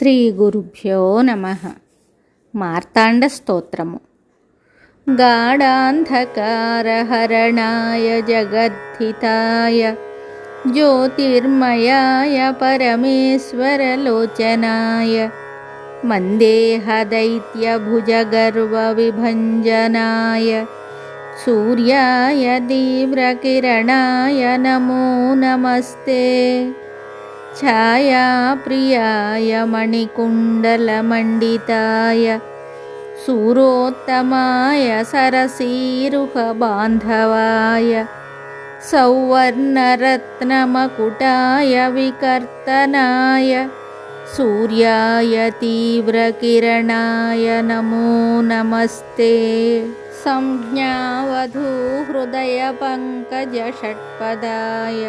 శ్రీ గురుభ్యో నమ. మార్తాండ స్తోత్రము గాఢాంధకారహరణాయ జగద్ధితాయ జ్యోతిర్మయాయ పరమేశ్వరలోచనాయ మందేహदैत्यभुजगर्वविभञ्जनाय सूर्याय तीव्रकिरणाय नमो नमस्ते छायाप्रियाय मणिकुण्डलमण्डिताय सूरोत्तमाय सरसीरुहबान्धवाय सौवर्णरत्नमकुटाय विकर्तनाय सूर्याय तीव्रकिरणाय नमो नमस्ते। संज्ञावधूहृदयपङ्कजषट्पदाय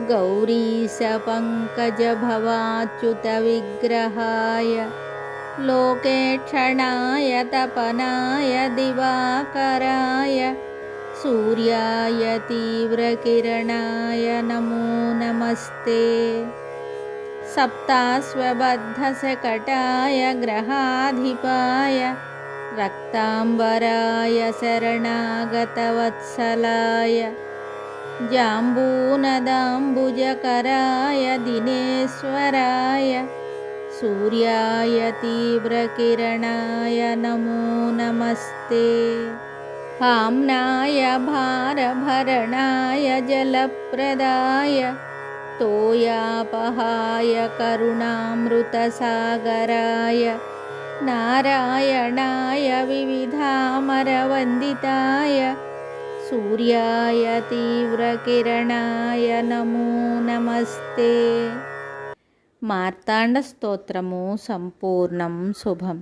गौरीशपङ्कजभवाच्युतविग्रहाय लोकेक्षणाय तपनाय दिवाकराय सूर्याय तीव्रकिरणाय नमो नमस्ते। सप्तास्वबद्धसकटाय ग्रहाधिपाय रक्ताम्बराय शरणागतवत्सलाय जाम्बूनदाम्बुजकराय दिनेश्वराय सूर्याय तीव्रकिरणाय नमो नमस्ते। हाम्नाय भारभरणाय जलप्रदाय तोयापहाय करुणामृतसागराय नारायणाय विविधामरवन्दिताय सूर्याय तीव्रकिरणाय नमो नमस्ते मार्ताण्डस्तोत्रमु सम्पूर्णं शुभम्